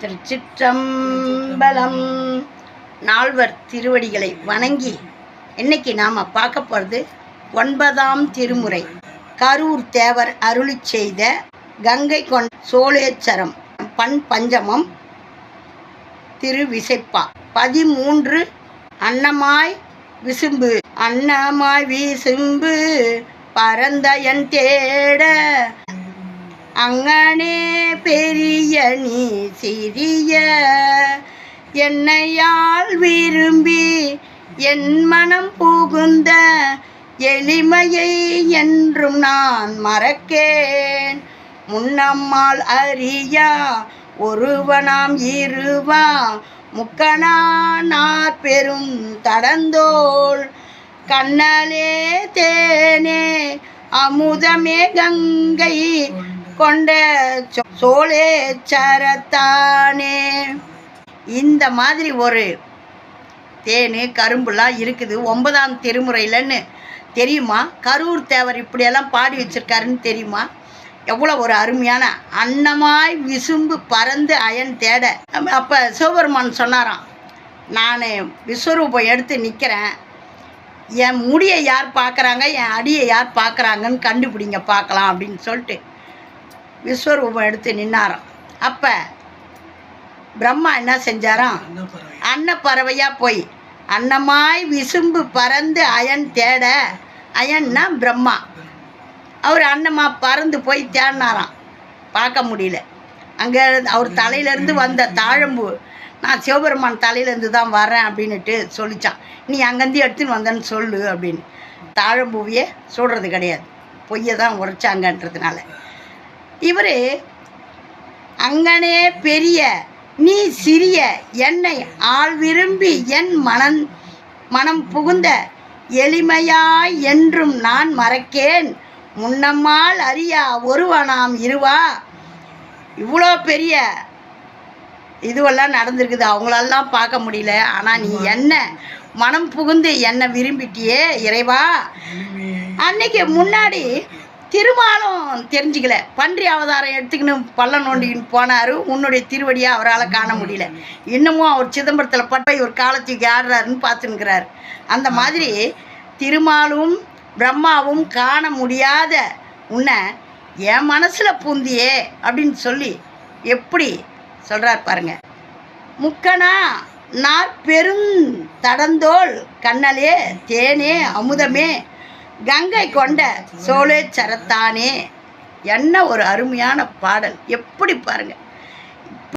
திருச்சிற்றம்பலம். நால்வர் திருவடிகளை வணங்கி இன்னைக்கு நாம் பார்க்க போகிறது ஒன்பதாம் திருமுறை. கரூர் தேவர் அருளி செய்த கங்கை கொண்ட சோழேச்சரம் பண் பஞ்சமம் திருவிசைப்பா. பதிமூன்று அன்னமாய் விசும்பு. அன்னமாய் விசும்பு பரந்தயன் தேட அங்கனே பெரிய நீ சிறிய. என்னையால் விரும்பி என் மனம் புகுந்த எளிமையை என்றும் நான் மறக்கேன். முன்னம்மாள் அறியா ஒருவனாம் இருவா முக்கனானார் பெரும் தடந்தோள். கண்ணலே தேனே அமுதமே கங்கை கொண்ட சோ- சோழேச்சரத்தானே இந்த மாதிரி ஒரு தேன் கரும்புலாம் இருக்குது. ஒன்பதாம் திருமுறையிலன்னு தெரியுமா? கரூர் தேவர் இப்படியெல்லாம் பாடி வச்சுருக்காருன்னு தெரியுமா? எவ்வளோ ஒரு அருமையான அன்னமாய் விசும்பு பறந்து அயன் தேட. அப்போ சிவபெருமான் சொன்னாராம் நான் விஸ்வரூபம் எடுத்து நிற்கிறேன் என் முடியை யார் பார்க்குறாங்க என் அடியை யார் பார்க்குறாங்கன்னு கண்டுபிடிங்க பார்க்கலாம் அப்படின்னு சொல்லிட்டு விஸ்வரூபம் எடுத்து நின்னாராம். அப்போ பிரம்மா என்ன செஞ்சாராம்? அன்னப்பறவையாக போய் அன்னமாய் விசும்பு பறந்து அயன் தேட அயன்னா பிரம்மா. அவர் அன்னமா பறந்து போய் தேடினாராம். பார்க்க முடியல. அங்கே அவர் தலையிலேருந்து வந்த தாழம்பு நான் சிவபெருமான் தலையிலேருந்து தான் வரேன் அப்படின்னுட்டு சொல்லிச்சான். நீ அங்கேருந்து எடுத்துன்னு வந்தேன்னு சொல்லு அப்படின்னு. தாழம்பூவையே சொல்கிறது கிடையாது. பொய்யை தான் உரைச்சாங்கன்றதுனால. இவர் அங்கனே பெரிய நீ சிறிய என்னை ஆள் விரும்பி என் மனம் மனம் புகுந்த எளிமையாய் என்றும் நான் மறக்கேன். முன்னம்மாள் அறியா ஒருவனாம் இருவா. இவ்வளோ பெரிய இதுவெல்லாம் நடந்திருக்குது. அவங்களெல்லாம் பார்க்க முடியல. ஆனால் நீ என்ன மனம் புகுந்து என்னை விரும்பிட்டியே இறைவா? அன்னைக்கு முன்னாடி திருமாலும் தெரிஞ்சுக்கல. பன்றி அவதாரம் எடுத்துக்கின்னு பள்ள நோண்டிக்கின்னு போனார். உன்னுடைய திருவடியை அவரால் காண முடியல. இன்னமும் அவர் சிதம்பரத்தில் பட்டை ஒரு காலத்துக்கு ஆடுறாருன்னு பார்த்துன்னுக்கிறார். அந்த மாதிரி திருமாலும் பிரம்மாவும் காண முடியாத உன்னை என் மனசில் பூந்தியே அப்படின்னு சொல்லி எப்படி சொல்கிறார் பாருங்க. முக்கனா நார் பெரும் கண்ணலே தேனே அமுதமே கங்கை கொண்ட சோழேச்சரத்தானே? என்ன ஒரு அருமையான பாடல். எப்படி பாருங்கள்